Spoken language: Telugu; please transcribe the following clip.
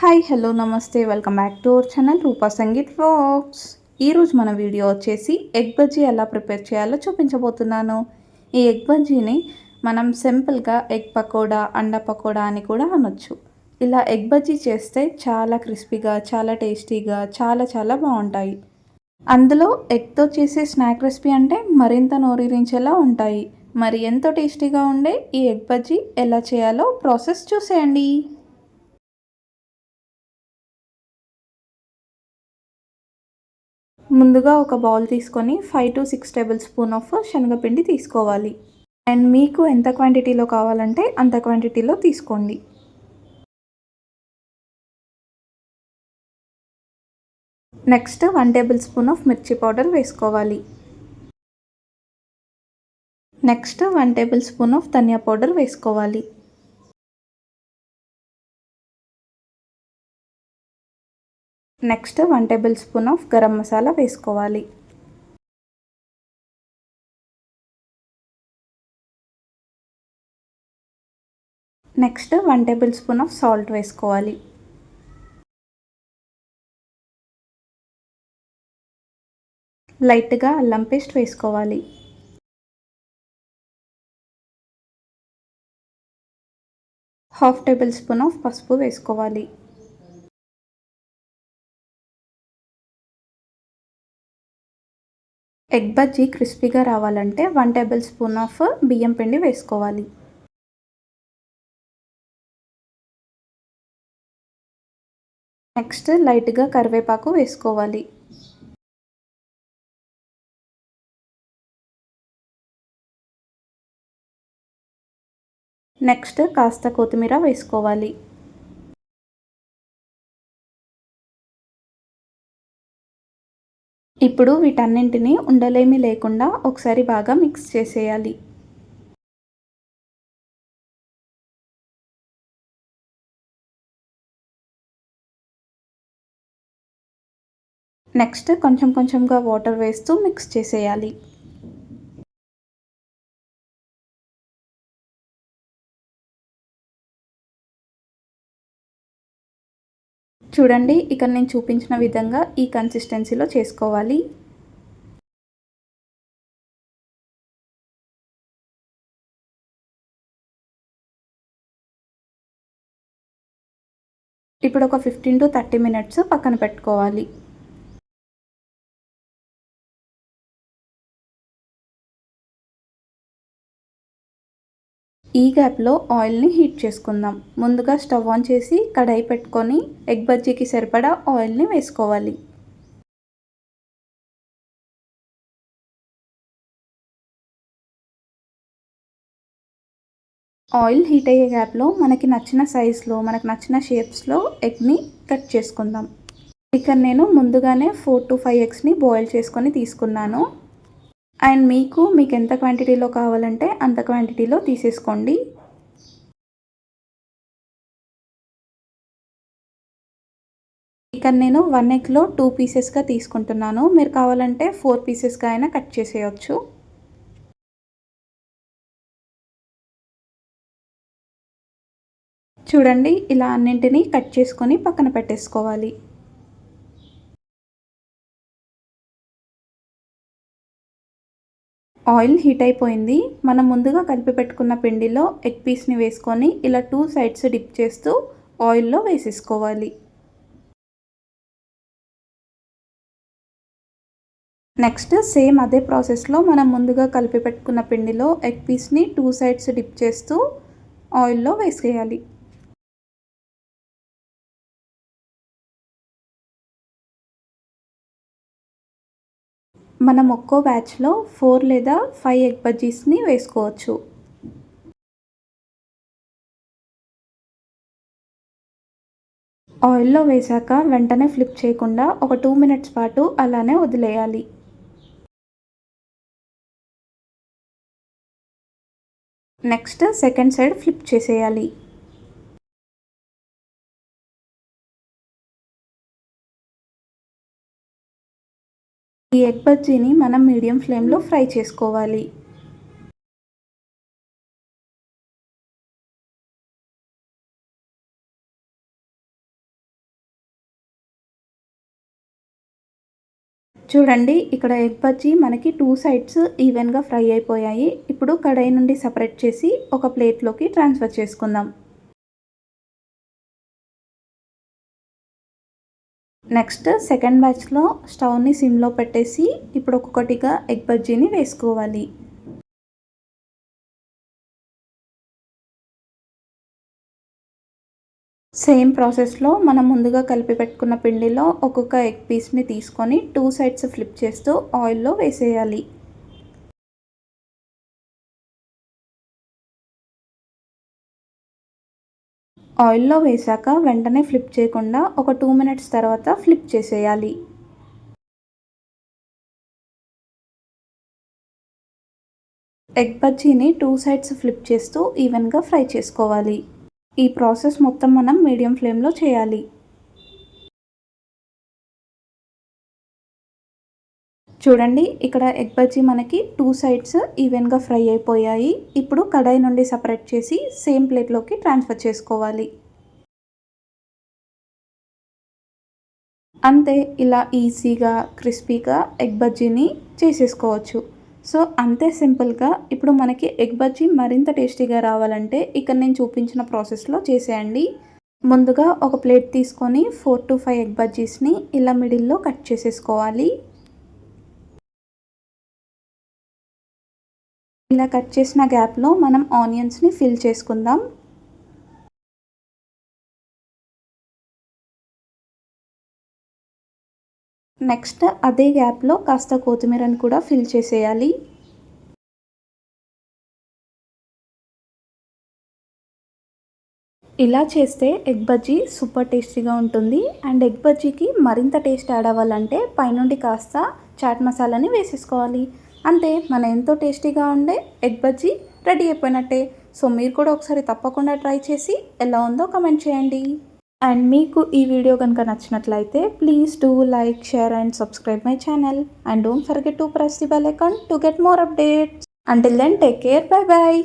హాయ్ హలో నమస్తే. Welcome back to our channel Roopa Sangeet vlogs. ఈరోజు మన వీడియో వచ్చేసి ఎగ్ బజ్జీ ఎలా ప్రిపేర్ చేయాలో చూపించబోతున్నాను. ఈ ఎగ్ బజ్జీని మనం సింపుల్గా ఎగ్ పకోడా అండ పకోడా అని కూడా అనొచ్చు. ఇలా ఎగ్ బజ్జీ చేస్తే చాలా క్రిస్పీగా చాలా టేస్టీగా చాలా చాలా బాగుంటాయి. అందులో ఎగ్తో చేసే స్నాక్ రెసిపీ అంటే మరింత నోరిరించేలా ఉంటాయి. మరి ఎంతో టేస్టీగా ఉండే ఈ ఎగ్ బజ్జీ ఎలా చేయాలో ప్రాసెస్ చూసేయండి. ముందుగా ఒక బౌల్ తీసుకొని five to six tablespoon of శనగపిండి తీసుకోవాలి. అండ్ మీకు ఎంత క్వాంటిటీలో కావాలంటే అంత క్వాంటిటీలో తీసుకోండి. Next one tablespoon of మిర్చి పౌడర్ వేసుకోవాలి. Next one tablespoon of dhaniya powder వేసుకోవాలి. Next one tablespoon of garam masala వేసుకోవాలి. Next one tablespoon of salt వేసుకోవాలి. లైట్గా అల్లం పేస్ట్ వేసుకోవాలి. హాఫ్ టేబుల్ స్పూన్ ఆఫ్ పసుపు వేసుకోవాలి. ఎగ్ బజ్జీ క్రిస్పీగా రావాలంటే వన్ టేబుల్ స్పూన్ ఆఫ్ బియ్యం పిండి వేసుకోవాలి. నెక్స్ట్ లైట్గా కరివేపాకు వేసుకోవాలి. నెక్స్ట్ కాస్త కొత్తిమీర వేసుకోవాలి. ఇప్పుడు వీటన్నింటినీ ఉండలేమి లేకుండా ఒకసారి బాగా మిక్స్ చేసేయాలి. నెక్స్ట్ కొంచెం కొంచెంగా వాటర్ వేస్తూ మిక్స్ చేసేయాలి. చూడండి ఇక్కడ నేను చూపించిన విధంగా ఈ కన్సిస్టెన్సీలో చేసుకోవాలి. ఇప్పుడు ఒక ఫిఫ్టీన్ టు థర్టీ మినిట్స్ పక్కన పెట్టుకోవాలి. ఈ గ్యాప్లో ఆయిల్ని హీట్ చేసుకుందాం. ముందుగా స్టవ్ ఆన్ చేసి కడాయి పెట్టుకొని ఎగ్ బజ్జీకి సరిపడా ఆయిల్ని వేసుకోవాలి. ఆయిల్ హీట్ అయ్యే గ్యాప్లో మనకి నచ్చిన సైజులో మనకు నచ్చిన షేప్స్లో ఎగ్ని కట్ చేసుకుందాం. ఇక్కడ నేను ముందుగానే ఫోర్ టు ఫైవ్ ఎగ్స్ని బాయిల్ చేసుకొని తీసుకున్నాను. అండ్ మీకు మీకు ఎంత క్వాంటిటీలో కావాలంటే అంత క్వాంటిటీలో తీసేసుకోండి. ఇక్కడ నేను వన్ ఎగ్లో టూ పీసెస్గా తీసుకుంటున్నాను. మీరు కావాలంటే ఫోర్ పీసెస్గా అయినా కట్ చేసేయచ్చు. చూడండి ఇలా అన్నింటినీ కట్ చేసుకొని పక్కన పెట్టేసుకోవాలి. ఆయిల్ హీట్ అయిపోయింది. మనం ముందుగా కలిపి పెట్టుకున్న పిండిలో ఎగ్ పీస్ని వేసుకొని ఇలా టూ సైడ్స్ డిప్ చేస్తూ ఆయిల్లో వేసేసుకోవాలి. నెక్స్ట్ సేమ్ అదే ప్రాసెస్లో మనం ముందుగా కలిపి పెట్టుకున్న పిండిలో ఎగ్ పీస్ని టూ సైడ్స్ డిప్ చేస్తూ ఆయిల్లో వేసేయాలి. మనం ఒక్కో బ్యాచ్లో ఫోర్ లేదా ఫైవ్ ఎగ్ బజ్జీస్ని వేసుకోవచ్చు. ఆయిల్లో వేశాక వెంటనే ఫ్లిప్ చేయకుండా ఒక టూ మినిట్స్ పాటు అలానే వదిలేయాలి. నెక్స్ట్ సెకండ్ సైడ్ ఫ్లిప్ చేసేయాలి. ఈ ఎగ్ బజ్జీని మనం మీడియం ఫ్లేమ్లో ఫ్రై చేసుకోవాలి. చూడండి ఇక్కడ ఎగ్ బజ్జీ మనకి టూ సైడ్స్ ఈవెన్గా ఫ్రై అయిపోయాయి. ఇప్పుడు కడాయి నుండి సపరేట్ చేసి ఒక ప్లేట్లోకి ట్రాన్స్ఫర్ చేసుకుందాం. నెక్స్ట్ సెకండ్ బ్యాచ్లో స్టవ్ని సిమ్లో పెట్టేసి ఇప్పుడు ఒక్కొక్కటిగా ఎగ్ బజ్జీని వేసుకోవాలి. సేమ్ ప్రాసెస్లో మనం ముందుగా కలిపి పెట్టుకున్న పిండిలో ఒక్కొక్క ఎగ్ పీస్ని తీసుకొని టూ సైడ్స్ ఫ్లిప్ చేస్తూ ఆయిల్లో వేసేయాలి. ఆయిల్లో వేసాక వెంటనే ఫ్లిప్ చేయకుండా ఒక టూ మినిట్స్ తర్వాత ఫ్లిప్ చేసేయాలి. ఎగ్ బజ్జీని టూ సైడ్స్ ఫ్లిప్ చేస్తూ ఈవెన్గా ఫ్రై చేసుకోవాలి. ఈ ప్రాసెస్ మొత్తం మనం మీడియం ఫ్లేమ్లో చేయాలి. చూడండి ఇక్కడ ఎగ్ బజ్జీ మనకి టూ సైడ్స్ ఈవెన్గా ఫ్రై అయిపోయాయి. ఇప్పుడు కడాయి నుండి సపరేట్ చేసి సేమ్ ప్లేట్లోకి ట్రాన్స్ఫర్ చేసుకోవాలి. అంతే ఇలా ఈజీగా క్రిస్పీగా ఎగ్ బజ్జీని చేసేసుకోవచ్చు. సో అంతే సింపుల్గా ఇప్పుడు మనకి ఎగ్ బజ్జీ మరింత టేస్టీగా రావాలంటే ఇక్కడ నేను చూపించిన ప్రాసెస్లో చేసేయండి. ముందుగా ఒక ప్లేట్ తీసుకొని ఫోర్ టు ఫైవ్ ఎగ్ బజ్జీస్ని ఇలా మిడిల్లో కట్ చేసేసుకోవాలి. ఇలా కట్ చేసిన గ్యాప్లో మనం ఆనియన్స్ని ఫిల్ చేసుకుందాం. నెక్స్ట్ అదే గ్యాప్లో కాస్త కొత్తిమీరని కూడా ఫిల్ చేసేయాలి. ఇలా చేస్తే ఎగ్ బజ్జీ సూపర్ టేస్టీగా ఉంటుంది. అండ్ ఎగ్ బజ్జీకి మరింత టేస్ట్ యాడ్ అవ్వాలంటే పైనుండి కాస్త చాట్ మసాలాని వేసేసుకోవాలి. అంతే మన ఎంతో టేస్టీగా ఉండే ఎగ్ బజ్జీ రెడీ అయిపోయినట్టే. సో మీరు కూడా ఒకసారి తప్పకుండా ట్రై చేసి ఎలా ఉందో కమెంట్ చేయండి. అండ్ మీకు ఈ వీడియో కనుక నచ్చినట్లయితే please do like share and subscribe my channel. And don't forget to press the bell account to get more updates. Until then take care. Bye bye